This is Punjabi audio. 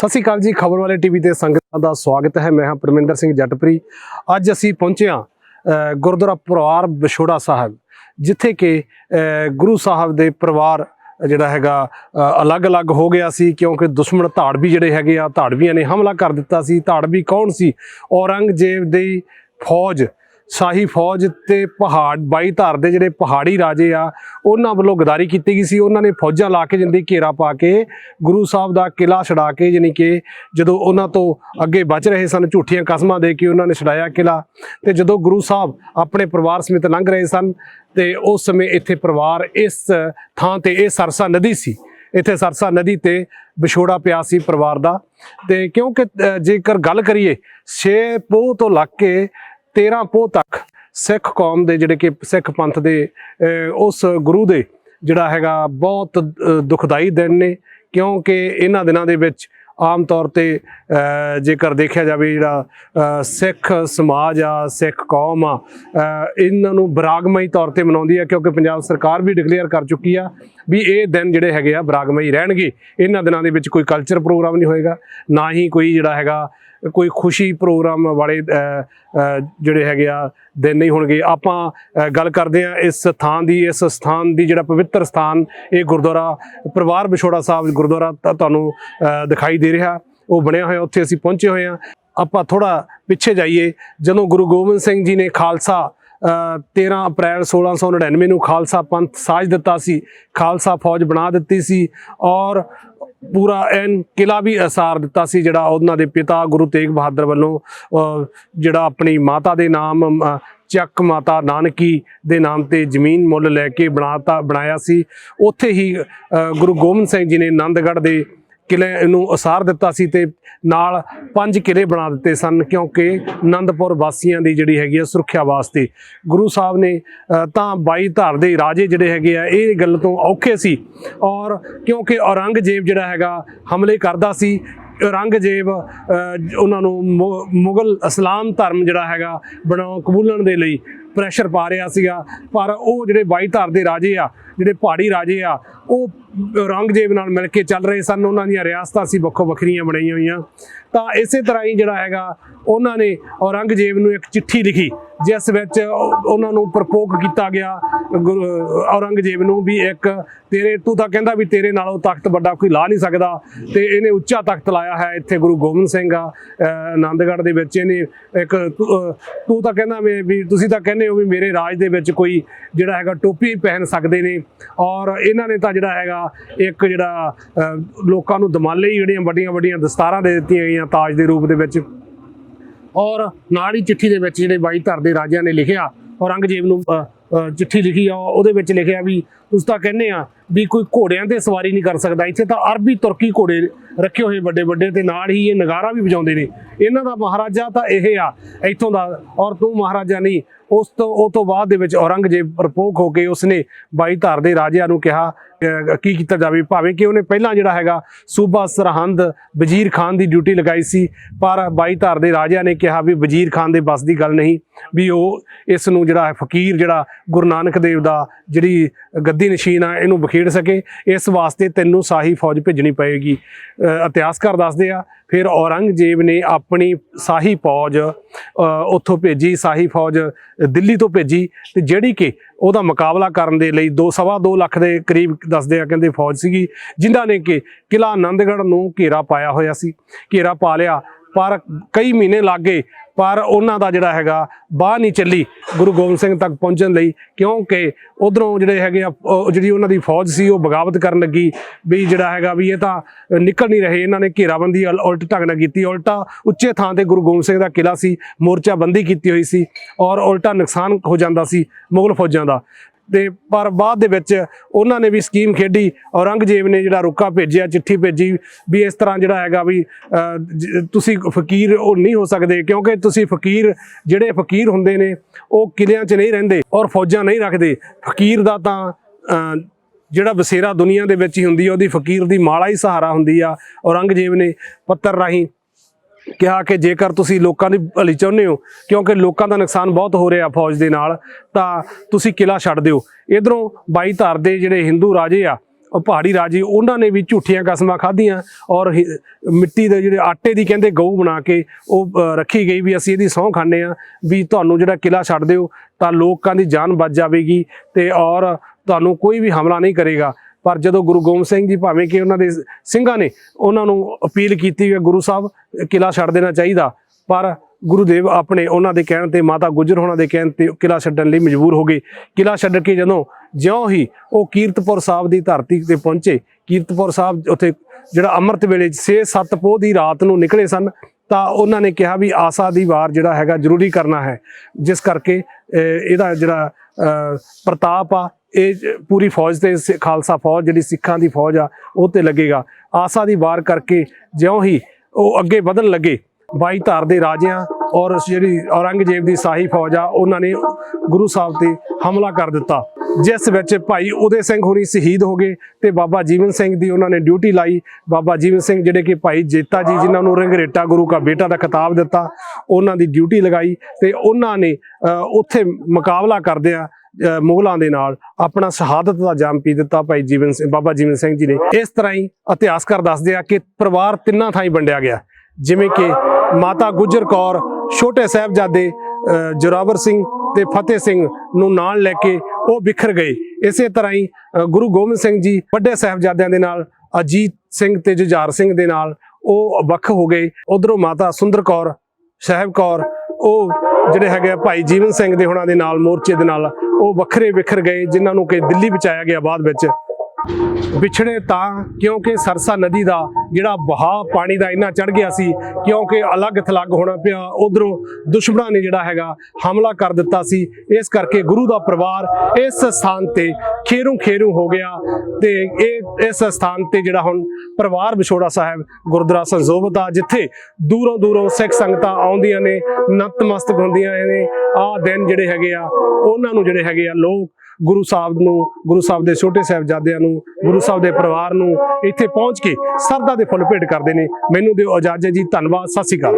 ਸਤਿ ਸ਼੍ਰੀ ਅਕਾਲ ਜੀ, ਖਬਰ ਵਾਲੇ ਟੀਵੀ ਤੇ ਸੰਗਤਾਂ ਦਾ ਸਵਾਗਤ ਹੈ। ਮੈਂ ਹਾਂ ਪਰਮਿੰਦਰ ਸਿੰਘ ਜੱਟਪਰੀ। ਅੱਜ ਅਸੀਂ ਪਹੁੰਚੇ ਹਾਂ ਗੁਰਦੁਆਰਾ ਪਰਿਵਾਰ ਵਿਛੋੜਾ ਸਾਹਿਬ, ਜਿੱਥੇ ਕਿ ਗੁਰੂ ਸਾਹਿਬ ਦੇ ਪਰਿਵਾਰ ਜਿਹੜਾ ਹੈਗਾ ਅਲੱਗ-ਅਲੱਗ ਹੋ ਗਿਆ ਸੀ, ਕਿਉਂਕਿ ਦੁਸ਼ਮਣ ਧਾੜਵੀ ਜਿਹੜੇ ਹੈਗੇ ਆ ਧਾੜਵੀਆਂ ਨੇ ਹਮਲਾ ਕਰ ਦਿੱਤਾ ਸੀ ਧਾੜਵੀ ਕੌਣ ਸੀ? ਔਰੰਗਜ਼ੇਬ ਦੀ ਫੌਜ ਸ਼ਾਹੀ ਫੌਜ ਤੇ ਪਹਾੜ, ਬਾਈ ਧਾਰ ਦੇ ਜਿਹੜੇ ਪਹਾੜੀ ਰਾਜੇ ਆ, ਉਹਨਾਂ ਵੱਲੋਂ ਗਦਾਰੀ ਕੀਤੀ ਗਈ ਸੀ। ਉਹਨਾਂ ਨੇ ਫੌਜਾਂ ਲਾ ਕੇ ਜਿੰਦੀ ਘੇਰਾ ਪਾ ਕੇ ਗੁਰੂ ਸਾਹਿਬ ਦਾ ਕਿਲਾ ਛਡਾ ਕੇ ਯਾਨੀ ਕਿ ਜਦੋਂ ਉਹਨਾਂ ਤੋਂ ਅੱਗੇ ਬਚ ਰਹੇ ਸਨ, ਝੂਠੀਆਂ ਕਸਮਾਂ ਦੇ ਕੇ ਉਹਨਾਂ ਨੇ ਛਡਾਇਆ ਕਿਲਾ ਤੇ ਜਦੋਂ ਗੁਰੂ ਸਾਹਿਬ ਆਪਣੇ ਪਰਿਵਾਰ ਸਮੇਤ ਲੰਘ ਰਹੇ ਸਨ ਤੇ ਉਸ ਸਮੇਂ ਇੱਥੇ ਪਰਿਵਾਰ ਇਸ ਥਾਂ ਤੇ, ਇਹ ਸਰਸਾ ਨਦੀ ਸੀ। ਇੱਥੇ ਸਰਸਾ ਨਦੀ ਤੇ ਵਿਛੋੜਾ ਪਿਆ ਸੀ ਪਰਿਵਾਰ ਦਾ ਤੇ ਕਿਉਂਕਿ ਜੇਕਰ ਗੱਲ ਕਰੀਏ 6 ਪੋਹ ਤੋਂ ਲੱਗ ਕੇ 13 ਪੋਹ ਤੱਕ ਸਿੱਖ ਕੌਮ ਦੇ ਜਿਹੜੇ ਕਿ ਸਿੱਖ ਪੰਥ ਦੇ ਉਸ ਗੁਰੂ ਦੇ ਜਿਹੜਾ ਹੈਗਾ ਬਹੁਤ ਦੁਖਦਾਈ ਦਿਨ ਨੇ, ਕਿਉਂਕਿ ਇਹਨਾਂ ਦਿਨਾਂ ਦੇ ਵਿੱਚ ਆਮ ਤੌਰ ਤੇ ਜੇਕਰ ਦੇਖਿਆ ਜਾਵੇ ਜਿਹੜਾ ਸਿੱਖ ਸਮਾਜ ਆ, ਸਿੱਖ ਕੌਮ ਆ ਇਹਨਾਂ ਨੂੰ ਬਰਾਗਮਈ ਤੌਰ ਤੇ ਮਨਾਉਂਦੀ ਆ, ਕਿਉਂਕਿ ਪੰਜਾਬ ਸਰਕਾਰ ਵੀ ਡਿਕਲੇਅਰ ਕਰ ਚੁੱਕੀ ਆ ਵੀ ਇਹ ਦਿਨ ਜਿਹੜੇ ਹੈਗੇ ਆ ਬਰਾਗਮਈ ਰਹਿਣਗੇ। ਇਹਨਾਂ ਦਿਨਾਂ ਦੇ ਵਿੱਚ ਕੋਈ ਕਲਚਰ ਪ੍ਰੋਗਰਾਮ ਨਹੀਂ ਹੋਏਗਾ, ਨਾ ਹੀ ਕੋਈ ਜਿਹੜਾ ਹੈਗਾ, ਕੋਈ ਖੁਸ਼ੀ ਪ੍ਰੋਗਰਾਮ ਵਾਲੇ ਜਿਹੜੇ ਹੈਗੇ ਆ, ਦਿਨ ਨਹੀਂ ਹੋਣਗੇ। ਆਪਾਂ ਗੱਲ ਕਰਦੇ ਆ ਇਸ ਥਾਂ ਦੀ, ਇਸ ਸਥਾਨ ਦੀ ਜਿਹੜਾ ਪਵਿੱਤਰ ਸਥਾਨ, ਇਹ ਗੁਰਦੁਆਰਾ ਪਰਿਵਾਰ ਵਿਛੋੜਾ ਸਾਹਿਬ ਗੁਰਦੁਆਰਾ ਤਾਂ ਤੁਹਾਨੂੰ ਦਿਖਾਈ ਦੇ ਰਿਹਾ। ਉਹ ਬਣਿਆ ਹੋਇਆ, ਉੱਥੇ ਅਸੀਂ ਪਹੁੰਚੇ ਹੋਏ ਆ ਆਪਾਂ ਥੋੜਾ ਪਿੱਛੇ ਜਾਈਏ। ਜਦੋਂ ਗੁਰੂ ਗੋਬਿੰਦ ਸਿੰਘ ਜੀ ਨੇ ਖਾਲਸਾ 13 ਅਪ੍ਰੈਲ 1699 ਨੂੰ ਖਾਲਸਾ ਪੰਥ ਸਾਜ ਦਿੱਤਾ ਸੀ। ਖਾਲਸਾ ਫੌਜ ਬਣਾ ਦਿੱਤੀ ਸੀ ਔਰ ਪੂਰਾ ਐਨ ਕਿਲਾ ਵੀ ਅਸਾਰ ਦਿੱਤਾ ਸੀ ਜਿਹੜਾ ਉਹਨਾਂ ਦੇ ਪਿਤਾ ਗੁਰੂ ਤੇਗ ਬਹਾਦਰ ਵੱਲੋਂ ਜਿਹੜਾ ਆਪਣੀ ਮਾਤਾ ਦੇ ਨਾਮ ਅ, ਚੱਕ ਮਾਤਾ ਨਾਨਕੀ ਦੇ ਨਾਮ ਤੇ ਜ਼ਮੀਨ ਮੁੱਲ ਲੈ ਕੇ ਬਣਾਤਾ ਬਣਾਇਆ ਸੀ। ਉੱਥੇ ਹੀ ਗੁਰੂ ਗੋਬਿੰਦ ਸਿੰਘ ਜੀ ਨੇ ਆਨੰਦਗੜ੍ਹ ਦੇ ਕਿਲੇ ਨੂੰ ਉਸਾਰ ਦਿੱਤਾ ਸੀ ਤੇ ਨਾਲ ਪੰਜ ਕਿਲੇ ਬਣਾ ਦਿੱਤੇ ਸਨ, ਕਿਉਂਕਿ ਆਨੰਦਪੁਰ ਵਾਸੀਆਂ ਦੀ ਜਿਹੜੀ ਹੈਗੀ ਆ ਸੁਰੱਖਿਆ ਵਾਸਤੇ। ਗੁਰੂ ਸਾਹਿਬ ਨੇ ਤਾਂ 22 ਧਾਰ ਦੇ ਰਾਜੇ ਜਿਹੜੇ ਹੈਗੇ ਆ, ਇਹ ਗੱਲ ਤੋਂ ਔਖੇ ਸੀ। ਔਰ ਕਿਉਂਕਿ ਔਰੰਗਜ਼ੇਬ ਜਿਹੜਾ ਹੈਗਾ, ਹਮਲੇ ਕਰਦਾ ਸੀ। ਔਰੰਗਜ਼ੇਬ ਉਹਨਾਂ ਨੂੰ ਮੁਗਲ ਇਸਲਾਮ ਧਰਮ ਜਿਹੜਾ ਹੈਗਾ ਬਣਾਉ ਕਬੂਲਣ ਦੇ ਲਈ ਪ੍ਰੈਸ਼ਰ ਪਾ ਰਿਹਾ ਸੀਗਾ। ਪਰ ਉਹ ਜਿਹੜੇ 22 ਧਾਰ ਦੇ ਰਾਜੇ ਆ, ਜਿਹੜੇ ਪਹਾੜੀ ਰਾਜੇ ਆ, ਉਹ ਔਰੰਗਜ਼ੇਬ ਨਾਲ ਮਿਲ ਕੇ ਚੱਲ ਰਹੇ ਸਨ। ਉਹਨਾਂ ਦੀਆਂ ਰਿਆਸਤਾਂ ਸੀ ਵੱਖੋ ਵੱਖਰੀਆਂ ਬਣਾਈਆਂ ਹੋਈਆਂ। ਤਾਂ ਇਸੇ ਤਰ੍ਹਾਂ ਹੀ ਜਿਹੜਾ ਹੈਗਾ, ਉਹਨਾਂ ਨੇ ਔਰੰਗਜ਼ੇਬ ਨੂੰ ਇੱਕ ਚਿੱਠੀ ਲਿਖੀ, ਜਿਸ ਵਿੱਚ ਉਹਨਾਂ ਨੂੰ ਪ੍ਰਪੋਕ ਕੀਤਾ ਗਿਆ ਗੁਰੂ- ਔਰੰਗਜ਼ੇਬ ਨੂੰ ਵੀ ਇੱਕ ਤੇਰੇ, ਤੂੰ ਤਾਂ ਕਹਿੰਦਾ ਵੀ ਤੇਰੇ ਨਾਲੋਂ ਤਖਤ ਵੱਡਾ ਕੋਈ ਲਾ ਨਹੀਂ ਸਕਦਾ। ਤੇ ਇਹਨੇ ਉੱਚਾ ਤਖਤ ਲਾਇਆ ਹੈ ਇੱਥੇ ਗੁਰੂ ਗੋਬਿੰਦ ਸਿੰਘ ਆ ਆਨੰਦਗੜ੍ਹ ਦੇ ਵਿੱਚ। ਇਹਨੇ ਇੱਕ, ਤੂੰ ਤੂੰ ਤਾਂ ਕਹਿੰਦਾ ਵੀ ਤੁਸੀਂ ਤਾਂ ਕਹਿੰਦੇ ਹੋ ਵੀ ਮੇਰੇ ਰਾਜ ਦੇ ਵਿੱਚ ਕੋਈ ਜਿਹੜਾ ਹੈਗਾ ਟੋਪੀ ਪਹਿਨ ਸਕਦੇ ਨੇ। ਔਰ ਇਹਨਾਂ ਨੇ ਤਾਂ ਜਿਹੜਾ ਹੈਗਾ ਇੱਕ ਜਿਹੜਾ ਅਹ ਲੋਕਾਂ ਨੂੰ ਦਮਾਲੇ ਜਿਹੜੀਆਂ ਵੱਡੀਆਂ ਵੱਡੀਆਂ ਦਸਤਾਰਾਂ ਦੇ ਦਿੱਤੀਆਂ ਗਈਆਂ ਤਾਜ ਦੇ ਰੂਪ ਦੇ ਵਿੱਚ। ਔਰ ਨਾਲ ਹੀ ਚਿੱਠੀ ਦੇ ਵਿੱਚ ਜਿਹੜੇ ਬਾਈ ਧਰ ਦੇ ਰਾਜਿਆਂ ਨੇ ਲਿਖਿਆ ਔਰੰਗਜ਼ੇਬ ਨੂੰ ਅ, ਚਿੱਠੀ ਲਿਖੀ ਆ ਉਹਦੇ ਵਿੱਚ ਲਿਖਿਆ ਵੀ ਤੁਸੀਂ ਤਾਂ ਕਹਿੰਦੇ ਆ ਵੀ ਕੋਈ ਘੋੜਿਆਂ ਤੇ ਸਵਾਰੀ ਨਹੀਂ ਕਰ ਸਕਦਾ। ਇੱਥੇ ਤਾਂ ਅਰਬੀ, ਤੁਰਕੀ ਘੋੜੇ ਰੱਖੇ ਹੋਏ ਵੱਡੇ ਵੱਡੇ ਤੇ ਨਾਲ ਹੀ ਇਹ ਨਗਾਰਾ ਵੀ ਵਜਾਉਂਦੇ ਨੇ। ਇਹਨਾਂ ਦਾ ਮਹਾਰਾਜਾ ਤਾਂ ਇਹ ਆ, ਇੱਥੋਂ ਦਾ ਔਰ ਤੂੰ ਮਹਾਰਾਜਾ ਨਹੀਂ। ਉਸ ਤੋਂ, ਉਹ ਤੋਂ ਬਾਅਦ ਦੇ ਵਿੱਚ ਔਰੰਗਜ਼ੇਬ ਪ੍ਰਪੋਕ ਹੋ ਕੇ ਉਸਨੇ ਬਾਈ ਧਾਰ ਦੇ ਰਾਜਿਆਂ ਨੂੰ ਕਿਹਾ ਕੀ ਕੀਤਾ ਜਾਵੇ? ਭਾਵੇਂ ਕਿ ਉਹਨੇ ਪਹਿਲਾਂ ਜਿਹੜਾ ਹੈਗਾ ਸੂਬਾ ਸਰਹੰਦ ਵਜ਼ੀਰ ਖਾਨ ਦੀ ਡਿਊਟੀ ਲਗਾਈ ਸੀ, ਪਰ ਬਾਈ ਧਾਰ ਦੇ ਰਾਜਿਆਂ ਨੇ ਕਿਹਾ ਵੀ ਵਜ਼ੀਰ ਖਾਨ ਦੇ ਬਸ ਦੀ ਗੱਲ ਨਹੀਂ, ਵੀ ਉਹ ਇਸ ਨੂੰ ਜਿਹੜਾ ਹੈ ਫਕੀਰ ਜਿਹੜਾ ਗੁਰੂ ਨਾਨਕ ਦੇਵ ਦਾ ਜਿਹੜੀ ਗੱਦੀ ਨਸ਼ੀਨ ਆ, ਇਹਨੂੰ ਬਖੇੜ ਸਕੇ, ਇਸ ਵਾਸਤੇ ਤੈਨੂੰ ਸਾਹੀ ਫੌਜ ਭੇਜਣੀ ਪਏਗੀ। ਅਹ ਇਤਿਹਾਸਕਾਰ ਦੱਸਦੇ ਆ, ਫਿਰ ਔਰੰਗਜ਼ੇਬ ਨੇ ਆਪਣੀ ਸਾਹੀ ਫੌਜ ਉੱਥੋਂ ਭੇਜੀ, ਸਾਹੀ ਫੌਜ ਦਿੱਲੀ ਤੋਂ ਭੇਜੀ, ਤੇ ਜਿਹੜੀ ਕਿ ਉਹਦਾ ਮੁਕਾਬਲਾ ਕਰਨ ਦੇ ਲਈ 2 ਸਵਾ 2 ਲੱਖ ਦੇ ਕਰੀਬ ਦੱਸਦੇ ਆ, ਕਹਿੰਦੇ ਫੌਜ ਸੀਗੀ, ਜਿਨ੍ਹਾਂ ਨੇ ਕਿ ਕਿਲਾ ਆਨੰਦਗੜ੍ਹ ਨੂੰ ਘੇਰਾ ਪਾਇਆ ਹੋਇਆ ਸੀ। ਘੇਰਾ ਪਾ ਲਿਆ, ਪਰ ਕਈ ਮਹੀਨੇ ਲੱਗੇ ਪਰ ਉਹਨਾਂ ਦਾ ਜਿਹੜਾ ਹੈਗਾ ਬਾਹ ਨਹੀਂ ਚੱਲੀ ਗੁਰੂ ਗੋਬਿੰਦ ਸਿੰਘ ਤੱਕ ਪਹੁੰਚਣ ਲਈ, ਕਿਉਂਕਿ ਉਧਰੋਂ ਜਿਹੜੇ ਹੈਗੇ ਆ ਜਿਹੜੀ ਉਹਨਾਂ ਦੀ ਫੌਜ ਸੀ ਉਹ ਬਗਾਵਤ ਕਰਨ ਲੱਗੀ ਵੀ ਜਿਹੜਾ ਹੈਗਾ ਵੀ ਇਹ ਤਾਂ ਨਿਕਲ ਨਹੀਂ ਰਹੇ, ਇਹਨਾਂ ਨੇ ਘੇਰਾਬੰਦੀ ਉਲ- ਉਲਟ ਢੰਗ ਨਾਲ ਕੀਤੀ, ਉਲਟਾ ਉੱਚੇ ਥਾਂ ਤੇ ਗੁਰੂ ਗੋਬਿੰਦ ਸਿੰਘ ਦਾ ਕਿਲਾ ਸੀ, ਮੋਰਚਾ ਬੰਦੀ ਕੀਤੀ ਹੋਈ ਸੀ ਔਰ ਉਲਟਾ ਨੁਕਸਾਨ ਹੋ ਜਾਂਦਾ ਸੀ ਮੁਗਲ ਫੌਜਾਂ ਦਾ। ਤੇ ਪਰ ਬਾਅਦ ਦੇ ਵਿੱਚ ਉਹਨਾਂ ਨੇ ਵੀ ਸਕੀਮ ਖੇਡੀ, ਔਰੰਗਜ਼ੇਬ ਨੇ ਜਿਹੜਾ ਰੁਕਾ ਭੇਜਿਆ, ਚਿੱਠੀ ਭੇਜੀ ਵੀ ਇਸ ਤਰ੍ਹਾਂ ਜਿਹੜਾ ਹੈਗਾ ਵੀ ਜ- ਤੁਸੀਂ ਫਕੀਰ ਉਹ ਨਹੀਂ ਹੋ ਸਕਦੇ ਕਿਉਂਕਿ ਤੁਸੀਂ ਫਕੀਰ, ਜਿਹੜੇ ਫਕੀਰ ਹੁੰਦੇ ਨੇ, ਉਹ ਕਿਲਿਆਂ 'ਚ ਨਹੀਂ ਰਹਿੰਦੇ ਔਰ ਫੌਜਾਂ ਨਹੀਂ ਰੱਖਦੇ। ਫਕੀਰ ਦਾ ਤਾਂ ਜਿਹੜਾ ਬਸੇਰਾ ਦੁਨੀਆ ਦੇ ਵਿੱਚ ਹੀ ਹੁੰਦੀ ਆ, ਉਹਦੀ ਫਕੀਰ ਦੀ ਮਾਲਾ ਹੀ ਸਹਾਰਾ ਹੁੰਦੀ ਆ, ਔਰੰਗਜ਼ੇਬ ਨੇ ਪੱਤਰ ਰਾਹੀਂ ਕਿਹਾ ਕਿ ਜੇਕਰ ਤੁਸੀਂ ਲੋਕਾਂ ਦੀ ਭਲੀ ਚਾਹੁੰਦੇ ਹੋ, ਕਿਉਂਕਿ ਲੋਕਾਂ ਦਾ ਨੁਕਸਾਨ ਬਹੁਤ ਹੋ ਰਿਹਾ ਫੌਜ ਦੇ ਨਾਲ, ਤਾਂ ਤੁਸੀਂ ਕਿਲਾ ਛੱਡ ਦਿਓ। ਇਧਰੋਂ ਬਾਈ ਧਾਰ ਦੇ ਜਿਹੜੇ ਹਿੰਦੂ ਰਾਜੇ ਆ, ਉਹ ਪਹਾੜੀ ਰਾਜੇ, ਉਹਨਾਂ ਨੇ ਵੀ ਝੂਠੀਆਂ ਕਸਮਾਂ ਖਾਧੀਆਂ ਔਰ ਹੀ- ਮਿੱਟੀ ਦੇ ਜਿਹੜੇ ਆਟੇ ਦੀ ਕਹਿੰਦੇ ਗਊ ਬਣਾ ਕੇ ਉਹ ਰੱਖੀ ਗਈ ਵੀ ਅਸੀਂ ਇਹਦੀ ਸਹੁੰ ਖਾਂਦੇ ਆ ਵੀ ਤੁਹਾਨੂੰ ਜਿਹੜਾ ਕਿਲਾ ਛੱਡ ਦਿਓ, ਤਾਂ ਲੋਕਾਂ ਦੀ ਜਾਨ ਬਚ ਜਾਵੇਗੀ ਤੇ ਔਰ ਤੁਹਾਨੂੰ ਕੋਈ ਵੀ ਹਮਲਾ ਨਹੀਂ ਕਰੇਗਾ। ਪਰ ਜਦੋਂ ਗੁਰੂ ਗੋਬਿੰਦ ਸਿੰਘ ਜੀ ਭਾਵੇਂ ਕਿ ਉਹਨਾਂ ਦੇ ਸਿੰਘਾਂ ਨੇ ਉਹਨਾਂ ਨੂੰ ਅਪੀਲ ਕੀਤੀ ਕਿ ਗੁਰੂ ਸਾਹਿਬ, ਕਿਲਾ ਛੱਡ ਦੇਣਾ ਚਾਹੀਦਾ। ਪਰ ਗੁਰੂਦੇਵ ਆਪਣੇ ਉਹਨਾਂ ਦੇ ਕਹਿਣ ਤੇ, ਮਾਤਾ ਗੁਜਰ ਹੋਣਾ ਦੇ ਕਹਿਣ ਤੇ ਕਿਲਾ ਛੱਡਣ ਲਈ ਮਜਬੂਰ ਹੋ ਗਏ। ਕਿਲਾ ਛੱਡ ਕੇ ਜਦੋਂ ਜਿਉਂ ਹੀ ਉਹ ਕੀਰਤਪੁਰ ਸਾਹਿਬ ਦੀ ਧਰਤੀ ਤੇ ਪਹੁੰਚੇ, ਕੀਰਤਪੁਰ ਸਾਹਿਬ ਉੱਥੇ ਜਿਹੜਾ ਅੰਮ੍ਰਿਤ ਵੇਲੇ 6-7 ਪੋਹ ਦੀ ਰਾਤ ਨੂੰ ਨਿਕਲੇ ਸਨ, ਤਾਂ ਉਹਨਾਂ ਨੇ ਕਿਹਾ ਵੀ ਆਸਾ ਦੀ ਵਾਰ ਜਿਹੜਾ ਹੈਗਾ ਜ਼ਰੂਰੀ ਕਰਨਾ ਹੈ। ਜਿਸ ਕਰਕੇ ਇਹਦਾ ਜਿਹੜਾ ਪ੍ਰਤਾਪ ਆ, ਇਹ ਪੂਰੀ ਫੌਜ ਤੇ ਸਿ- ਖਾਲਸਾ ਫੌਜ, ਜਿਹੜੀ ਸਿੱਖਾਂ ਦੀ ਫੌਜ ਆ, ਉਹ ਤੇ ਲੱਗੇਗਾ। ਆਸਾ ਦੀ ਵਾਰ ਕਰਕੇ ਜਿਉਂ ਹੀ ਉਹ ਅੱਗੇ ਵਧਣ ਲੱਗੇ, ਬਾਈ ਧਾਰ ਦੇ ਰਾਜਿਆਂ ਔਰ ਜਿਹੜੀ ਔਰੰਗਜ਼ੇਬ ਦੀ ਸਾਹੀ ਫੌਜ ਆ, ਉਹਨਾਂ ਨੇ ਗੁਰੂ ਸਾਹਿਬ ਤੇ ਹਮਲਾ ਕਰ ਦਿੱਤਾ। ਜਿਸ ਵਿੱਚ ਭਾਈ ਉਦੇ ਸਿੰਘ ਹੋਰੀ ਸ਼ਹੀਦ ਹੋ ਗਏ ਤੇ ਬਾਬਾ ਜੀਵਨ ਸਿੰਘ ਦੀ ਉਹਨਾਂ ਨੇ ਡਿਊਟੀ ਲਾਈ। ਬਾਬਾ ਜੀਵਨ ਸਿੰਘ ਜਿਹੜੇ ਕਿ ਭਾਈ ਜੇਤਾ ਜੀ ਜਿਨ੍ਹਾਂ ਨੂੰ ਰੰਗਰੇਟਾ ਗੁਰੂ ਕਾ ਬੇਟਾ ਦਾ ਖਿਤਾਬ ਦਿੱਤਾ ਉਹਨਾਂ ਦੀ ਡਿਊਟੀ ਲਗਾਈ ਤੇ ਉਹਨਾਂ ਨੇ ਉੱਥੇ ਮੁਕਾਬਲਾ ਕਰਦਿਆਂ ਅਹ, ਮੁਗਲਾਂ ਦੇ ਨਾਲ ਆਪਣਾ ਸ਼ਹਾਦਤ ਦਾ ਜਾਮ ਪੀ ਦਿੱਤਾ ਭਾਈ ਜੀਵਨ ਸਿੰਘ ਬਾਬਾ ਜੀਵਨ ਸਿੰਘ ਜੀ ਨੇ। ਇਸ ਤਰ੍ਹਾਂ ਹੀ ਇਤਿਹਾਸਕਾਰ ਦੱਸਦੇ ਆ ਕਿ ਪਰਿਵਾਰ ਤਿੰਨਾਂ ਥਾਈਂ ਵੰਡਿਆ ਗਿਆ। ਜਿਵੇਂ ਕਿ ਮਾਤਾ ਗੁਜਰ ਕੌਰ ਛੋਟੇ ਸਾਹਿਬਜ਼ਾਦੇ ਅਹ, ਜੋਰਾਵਰ ਸਿੰਘ ਤੇ ਫਤਿਹ ਸਿੰਘ ਨੂੰ ਨਾਲ ਲੈ ਕੇ ਉਹ ਵਿਖਰ ਗਏ। ਇਸੇ ਤਰ੍ਹਾਂ ਹੀ ਗੁਰੂ ਗੋਬਿੰਦ ਸਿੰਘ ਜੀ ਵੱਡੇ ਸਾਹਿਬਜ਼ਾਦਿਆਂ ਦੇ ਨਾਲ, ਅਜੀਤ ਸਿੰਘ ਤੇ ਜੁਝਾਰ ਸਿੰਘ ਦੇ ਨਾਲ ਉਹ ਵੱਖ ਹੋ ਗਏ। ਉਧਰੋਂ ਮਾਤਾ ਸੁੰਦਰ ਕੌਰ, ਸਾਹਿਬ ਕੌਰ, ਉਹ ਜਿਹੜੇ ਹੈਗੇ ਆ ਭਾਈ ਜੀਵਨ ਸਿੰਘ ਦੇ ਹੁਣਾਂ ਦੇ ਨਾਲ, ਮੋਰਚੇ ਦੇ ਨਾਲ ਉਹ ਵੱਖਰੇ ਵਿਖਰ ਗਏ, ਜਿਨ੍ਹਾਂ ਨੂੰ ਕਿ ਦਿੱਲੀ ਬਚਾਇਆ ਗਿਆ ਬਾਅਦ ਵਿੱਚ। ਵਿਛੜੇ ਤਾਂ ਕਿਉਂਕਿ ਸਰਸਾ ਨਦੀ ਦਾ ਜਿਹੜਾ ਬਹਾਅ ਪਾਣੀ ਦਾ ਇੰਨਾ ਚੜ ਗਿਆ ਸੀ, ਕਿਉਂਕਿ ਅਲੱਗ ਥਲੱਗ ਹੋਣਾ ਪਿਆ, ਉਧਰੋਂ ਦੁਸ਼ਮਣਾਂ ਨੇ ਜਿਹੜਾ ਹੈਗਾ ਹਮਲਾ ਕਰ ਦਿੱਤਾ ਸੀ। ਇਸ ਕਰਕੇ ਗੁਰੂ ਦਾ ਪਰਿਵਾਰ ਇਸ ਸਥਾਨ ਤੇ ਖੇਰੂ ਖੇਰੂ ਹੋ ਗਿਆ ਤੇ ਇਹ ਇਸ ਸਥਾਨ ਤੇ ਜਿਹੜਾ ਹੁਣ ਪਰਿਵਾਰ ਵਿਛੋੜਾ ਸਾਹਿਬ ਗੁਰਦੁਆਰਾ ਸੰਜੋਬਤ ਆ ਜਿੱਥੇ ਦੂਰੋਂ ਦੂਰੋਂ ਸਿੱਖ ਸੰਗਤਾਂ ਆਉਂਦੀਆਂ ਨੇ, ਨਤਮਸਤਕ ਹੁੰਦੀਆਂ ਨੇ, ਆਹ ਦਿਨ ਜਿਹੜੇ ਹੈਗੇ ਆ, ਉਹਨਾਂ ਨੂੰ ਜਿਹੜੇ ਹੈਗੇ ਆ ਲੋਕ ਗੁਰੂ ਸਾਹਿਬ ਨੂੰ, ਗੁਰੂ ਸਾਹਿਬ ਦੇ ਛੋਟੇ ਸਾਹਿਬਜ਼ਾਦਿਆਂ ਨੂੰ, ਗੁਰੂ ਸਾਹਿਬ ਦੇ ਪਰਿਵਾਰ ਨੂੰ ਇੱਥੇ ਪਹੁੰਚ ਕੇ ਸਰਦਾ ਦੇ ਫੁੱਲ ਭੇਟ ਕਰਦੇ ਨੇ। ਮੈਨੂੰ ਦਿਓ ਇਜਾਜ਼ਤ ਜੀ, ਧੰਨਵਾਦ, ਸਤਿ ਸ਼੍ਰੀ ਅਕਾਲ।